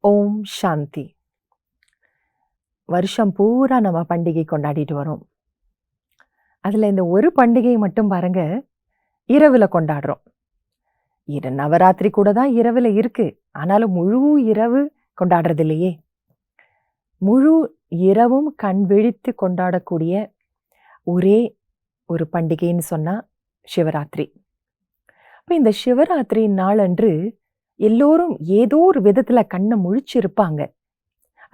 ஓம் சாந்தி. வருஷம் பூரா நம்ம பண்டிகை கொண்டாடிட்டு வரோம். அதில் இந்த ஒரு பண்டிகை மட்டும் பாருங்க இரவில் கொண்டாடுறோம். இரு நவராத்திரி கூட தான் இரவில் இருக்குது ஆனாலும் முழு இரவு கொண்டாடுறது இல்லையே. முழு இரவும் கண் விழித்து கொண்டாடக்கூடிய ஒரே ஒரு பண்டிகைன்னு சொன்னால் சிவராத்திரி. அப்போ இந்த சிவராத்திரி நாளன்று எல்லோரும் ஏதோ ஒரு விதத்துல கண்ணை முழிச்சிருப்பாங்க.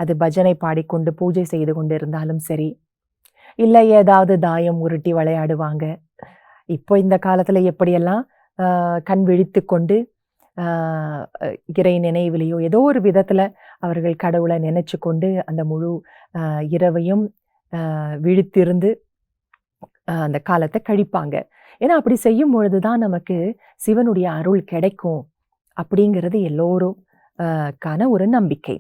அது பஜனை பாடிக்கொண்டு பூஜை செய்து கொண்டு இருந்தாலும் சரி இல்லை ஏதாவது தாயம் உருட்டி விளையாடுவாங்க. இப்போ இந்த காலத்தில் எப்படியெல்லாம் கண் விழித்து கொண்டு இறை நினைவிலையோ ஏதோ ஒரு விதத்தில் அவர்கள் கடவுளை நினைச்சு கொண்டு அந்த முழு இரவையும் விழித்திருந்து அந்த காலத்தை கழிப்பாங்க. ஏன்னா அப்படி செய்யும் பொழுது தான் நமக்கு சிவனுடைய அருள் கிடைக்கும். அப்படிங்கிறது எல்லோரும் கான ஒரு நம்பிக்கை.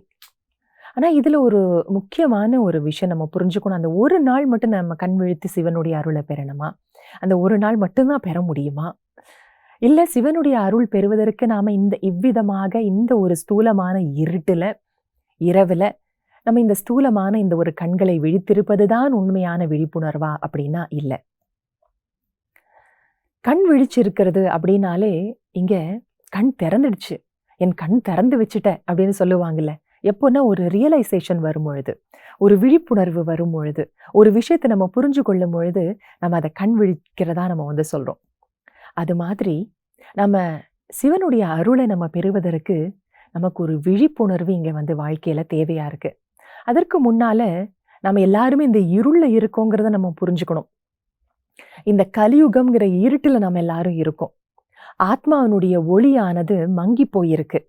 ஆனால் இதில் ஒரு முக்கியமான ஒரு விஷயம் நம்ம புரிஞ்சுக்கணும். அந்த ஒரு நாள் மட்டும் நம்ம கண் விழித்து சிவனுடைய அருளை பெறணுமா? அந்த ஒரு நாள் மட்டும்தான் பெற முடியுமா? இல்லை சிவனுடைய அருள் பெறுவதற்கு நாம் இந்த இவ்விதமாக இந்த ஒரு ஸ்தூலமான இருட்டில் இரவில் நம்ம இந்த ஸ்தூலமான இந்த ஒரு கண்களை விழித்திருப்பதுதான் உண்மையான விழிப்புணர்வா அப்படின்னா இல்லை. கண் விழிச்சிருக்கிறது அப்படின்னாலே இங்கே கண் திறந்துடுச்சு. என் கண் திறந்து வச்சுட்ட அப்படின்னு சொல்லுவாங்கல்ல. எப்போன்னா ஒரு ரியலைசேஷன் வரும் பொழுது ஒரு விழிப்புணர்வு வரும் பொழுது ஒரு விஷயத்தை நம்ம புரிஞ்சு கொள்ளும் பொழுது நம்ம அதை கண் விழிக்கிறதா நம்ம வந்து சொல்கிறோம் அது மாதிரி நம்ம சிவனுடைய அருளை நம்ம பெறுவதற்கு நமக்கு ஒரு விழிப்புணர்வு இங்கே வந்து வாழ்க்கையில் தேவையாக இருக்குது அதற்கு முன்னால நம்ம எல்லாருமே இந்த இருளில் இருக்கோங்கிறத நம்ம புரிஞ்சுக்கணும். இந்த கலியுகம்ங்கிற இருட்டில் நம்ம எல்லாரும் இருக்கோம். ஆத்மாவினுடைய ஒளியானது மங்கி போயிருக்கு.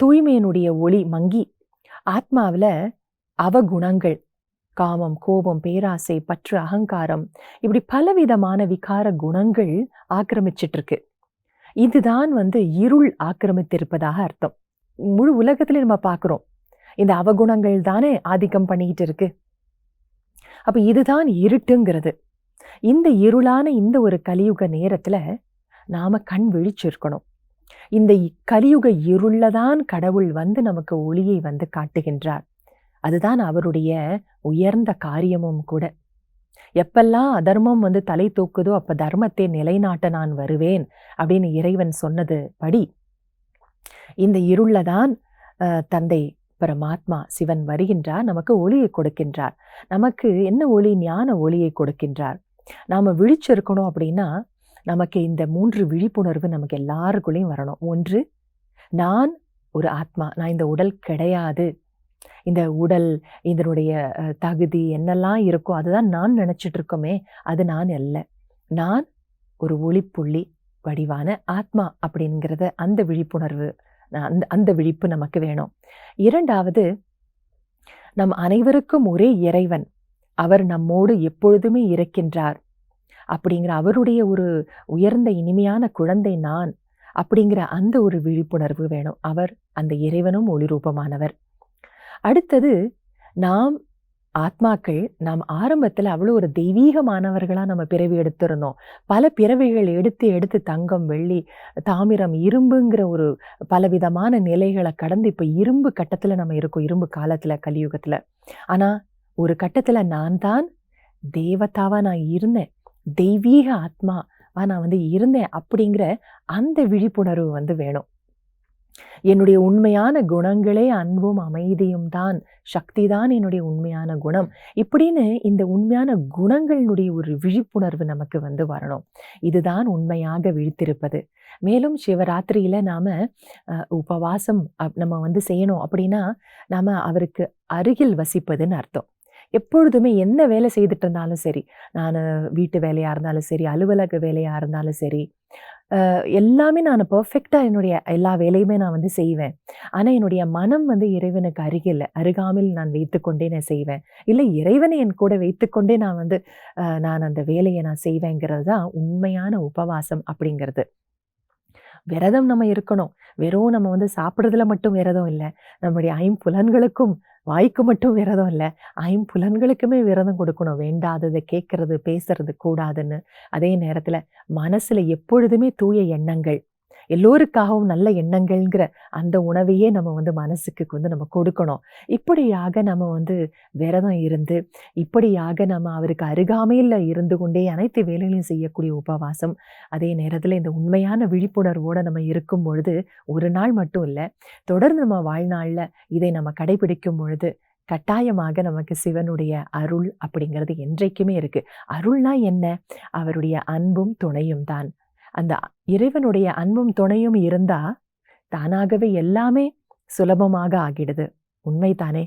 தூய்மையினுடைய ஒளி மங்கி. ஆத்மாவில் அவகுணங்கள். காமம் கோபம் பேராசை பற்று அகங்காரம் இப்படி பலவிதமான விகார குணங்கள் ஆக்கிரமிச்சிட்டு இருக்கு இதுதான் வந்து இருள் ஆக்கிரமித்திருப்பதாக அர்த்தம். முழு உலகத்துல நம்ம பார்க்குறோம். இந்த அவகுணங்கள் தானே ஆதிக்கம் பண்ணிக்கிட்டு இருக்கு அப்போ இதுதான் இருட்டுங்கிறது. இந்த இருளான இந்த ஒரு கலியுக நேரத்துல நாம் கண் விழிச்சிருக்கணும். இந்த கலியுக இருள்ல தான் கடவுள் வந்து நமக்கு ஒளியை வந்து காட்டுகின்றார். அதுதான் அவருடைய உயர்ந்த காரியமும் கூட. எப்பெல்லாம் அதர்மம் வந்து தலை தூக்குதோ அப்போ தர்மத்தை நிலைநாட்ட நான் வருவேன் அப்படின்னு இறைவன் சொன்னது படி இந்த இருள்ல தான் தந்தை பரமாத்மா சிவன் வருகின்றார் நமக்கு ஒளியை கொடுக்கின்றார். நமக்கு என்ன ஒளி? ஞான ஒளியை கொடுக்கின்றார். நாம் விழிச்சிருக்கணும் அப்படின்னா நமக்கு இந்த மூன்று விழிப்புணர்வு நமக்கு எல்லாருக்குள்ளேயும் வரணும். ஒன்று நான் ஒரு ஆத்மா. நான் இந்த உடல் கிடையாது. இந்த உடல் இதனுடைய தகுதி என்னெல்லாம் இருக்கோ அதுதான் நான் நினச்சிட்டு இருக்கோமே அது நான் அல்ல. நான் ஒரு ஒளிப்புள்ளி வடிவான ஆத்மா அப்படிங்கிறத அந்த விழிப்புணர்வு அந்த அந்த விழிப்பு நமக்கு வேணும். இரண்டாவது நம் அனைவருக்கும் ஒரே இறைவன். அவர் நம்மோடு எப்பொழுதுமே இருக்கின்றார். அப்படிங்கிற அவருடைய ஒரு உயர்ந்த இனிமையான குழந்தை நான் அப்படிங்கிற அந்த ஒரு விழிப்புணர்வு வேணும். அவர் அந்த இறைவனும் ஒளிரூபமானவர் அடுத்தது நாம் ஆத்மாக்கள் நாம் ஆரம்பத்தில் அவ்வளோ ஒரு தெய்வீகமானவர்களாக நம்ம பிறவி எடுத்திருந்தோம். பல பிறவிகள் எடுத்து எடுத்து தங்கம் வெள்ளி தாமிரம் இரும்புங்கிற ஒரு பலவிதமான நிலைகளை கடந்து இப்போ இரும்பு கட்டத்தில் நம்ம இருக்கோம். இரும்பு காலத்தில் கலியுகத்தில். ஆனால் ஒரு கட்டத்தில் நான் தான் தேவதாவாக நான் இருந்தேன். தெய்வீக ஆத்மா நான் வந்து இருந்தேன் அப்படிங்கிற அந்த விழிப்புணர்வு வந்து வேணும். என்னுடைய உண்மையான குணங்களே அன்பும் அமைதியும் தான் சக்தி தான் என்னுடைய உண்மையான குணம். இப்படின்னு இந்த உண்மையான குணங்களினுடைய ஒரு விழிப்புணர்வு நமக்கு வந்து வரணும். இதுதான் உண்மையாக விழித்திருப்பது. மேலும் சிவராத்திரியில் நாம் உபவாசம் அப்- நம்ம வந்து செய்யணும் அப்படின்னா நாம் அவருக்கு அருகில் வசிப்பதுன்னு அர்த்தம். எப்பொழுதுமே என்ன வேலை செய்துட்டு இருந்தாலும் சரி நான் வீட்டு வேலையாக இருந்தாலும் சரி அலுவலக வேலையாக இருந்தாலும் சரி எல்லாமே நான் பர்ஃபெக்டாக என்னுடைய எல்லா வேலையுமே நான் வந்து செய்வேன். ஆனால் என்னுடைய மனம் வந்து இறைவனுக்கு அருகில் அருகாமல் நான் வைத்துக்கொண்டே நான் செய்வேன். இல்லை இறைவனை என் கூட வைத்துக்கொண்டே நான் வந்து நான் அந்த வேலையை நான் செய்வேங்கிறது தான் உண்மையான உபவாசம் அப்படிங்கிறது. விரதம் நம்ம இருக்கணும். வெறும் நம்ம வந்து சாப்பிட்றதுல மட்டும் விரதம் இல்லை. நம்முடைய ஐம்புலன்களுக்கும் வாய்க்கு மட்டும் விரதம் இல்லை. ஐம்புலன்களுக்குமே விரதம் கொடுக்கணும். வேண்டாததை கேட்கறது பேசுறது கூடாதுன்னு. அதே நேரத்தில் மனசில் எப்பொழுதுமே தூய எண்ணங்கள். எல்லோருக்காகவும் நல்ல எண்ணங்கள்ங்கிற அந்த உணவையே நம்ம வந்து மனசுக்கு வந்து நம்ம கொடுக்கணும். இப்படியாக நம்ம வந்து விரதம் இருந்து இப்படியாக நம்ம அவருக்கு அருகாமையில் இருந்து கொண்டே அனைத்து வேலைகளையும் செய்யக்கூடிய உபவாசம் அதே நேரத்தில் இந்த உண்மையான விழிப்புணர்வோடு நம்ம இருக்கும் பொழுது ஒரு நாள் மட்டும் இல்லை தொடர்ந்து நம்ம வாழ்நாளில் இதை நம்ம கடைபிடிக்கும் பொழுது கட்டாயமாக நமக்கு சிவனுடைய அருள் அப்படிங்கிறது என்றைக்குமே இருக்குது அருள்னா என்ன? அவருடைய அன்பும் துணையும் தான். அந்த இறைவனுடைய அன்பும் துணையும் இருந்தா தானாகவே எல்லாமே சுலபமாக ஆகிடுது. உண்மைதானே?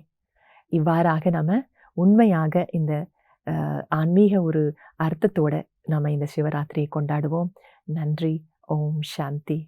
இவ்வாறாக நம்ம உண்மையாக இந்த ஆன்மீக ஒரு அர்த்தத்தோட நம்ம இந்த சிவராத்திரியை கொண்டாடுவோம். நன்றி. ஓம் சாந்தி.